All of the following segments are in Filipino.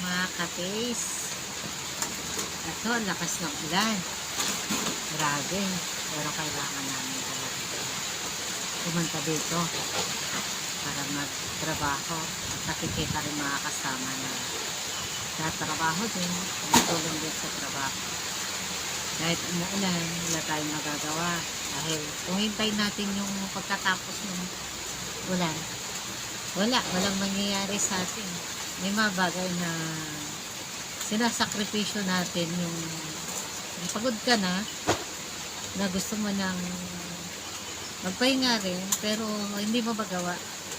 mga kapis. Ito, ang lakas ng ulan. Grabe. Pero kailangan namin talaga pumunta dito para magtrabaho at nakikita rin mga kasama na tatrabaho din, tumutulong din sa trabaho. Kahit umuulan, wala tayong magagawa. Dahil kung hintayin natin yung pagkatapos ng ulan, wala, walang mangyayari sa atin. May mga bagay na sinasakripisyo natin yung, pagod ka na, na gusto mo nang magpahinga rin, pero hindi mo magawa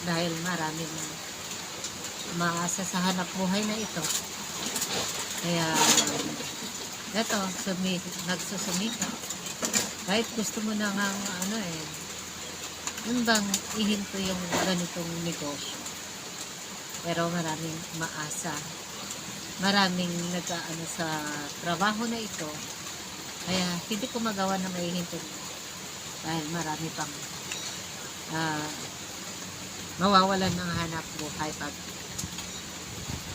dahil marami na maasa sa hanap buhay na ito. Kaya, eto, sumi, nagsusumika. Kahit gusto mo na nga, ano eh, yun bang ihinto yung ganitong negosyo. Pero maraming maasa. Maraming nag-ano sa trabaho na ito. Kaya hindi ko magawa na maihinto dahil marami pang ah, mawawalan ng hanap buhay pag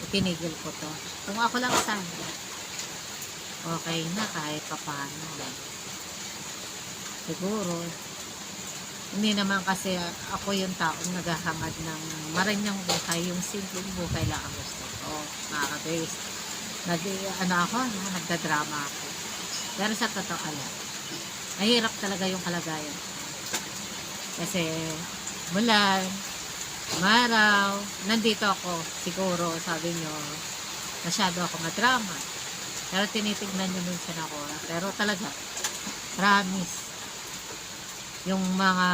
itinigil ko to. Kung ako lang sana, okay na kahit papano. Siguro, hindi naman kasi ako yung taong naghahangad ng maranyang buhay, yung simpleng buhay lang ang gusto ko. Mga kabis. Nag, ano ako, nagdadrama ako. Pero sa totoo lang, mahirap talaga yung kalagayan. Kasi mula maraw, nandito ako, siguro, sabi nyo, masyado ako madrama. Pero tinitignan nyo minsan ako. Pero talaga, promise, yung mga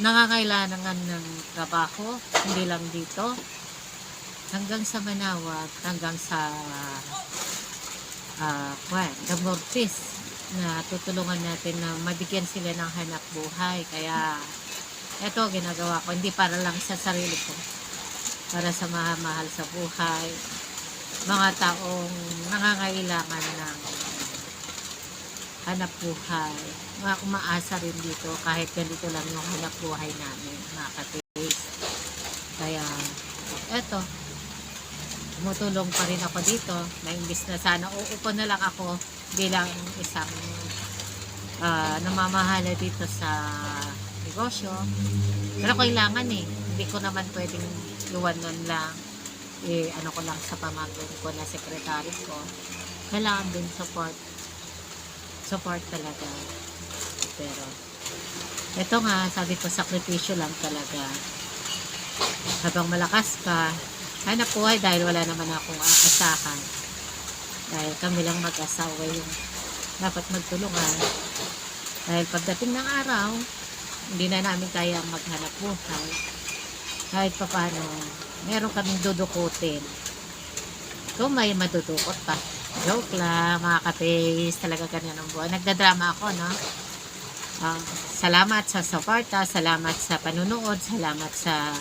nangangailangan ng trabaho, hindi lang dito, hanggang sa Manawag, hanggang sa uh, kwan, Gamortis, na tutulungan natin na mabigyan sila ng hanap buhay. Kaya, eto ginagawa ko, hindi para lang sa sarili ko, para sa mga mahal sa buhay, mga taong nangangailangan ng hanap buhay, mga umaasa rin dito kahit ganito lang yung hanap buhay namin, mga katis. Kaya, eto, tumutulong pa rin ako dito na imbis na sana uupo na lang ako bilang isang ah, namamahala dito sa negosyo. Pero kailangan eh, hindi ko naman pwedeng luwanan lang eh, ano ko lang sa pamangkin ko na sekretary ko. Kailangan din support. Support talaga. Pero, ito nga, sabi ko, sakripisyo lang talaga. Habang malakas ka, hanap buhay dahil wala naman akong aasahan. Dahil kami lang mag-asawa yung dapat magtulungan. Dahil pagdating ng araw, hindi na namin kaya maghanap buhay. Kahit pa paano, meron kaming dudukutin. Kung may madudukot pa. Joke lang, mga kapis. Talaga ganyan ang buhay. Nagdadrama ako, no? Ah, salamat sa suporta, salamat sa panunood, salamat sa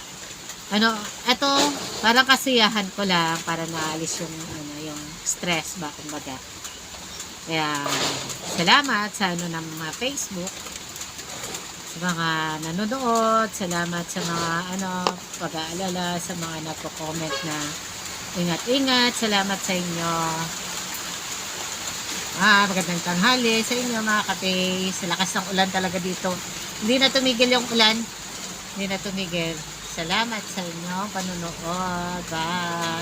ano, eto, parang kasiyahan ko lang para naalis yung, ano, yung stress ba, kumbaga. Kaya, salamat sa ano ng mga Facebook, sa mga nanonood, salamat sa mga ano, pag-aalala, sa mga nagko-comment na ingat-ingat, salamat sa inyo. Ah, magandang tanghali sa inyo mga kape. Sa lakas ng ulan talaga dito. Hindi na tumigil yung ulan. Hindi na tumigil. Salamat sa inyo panunood. Bye.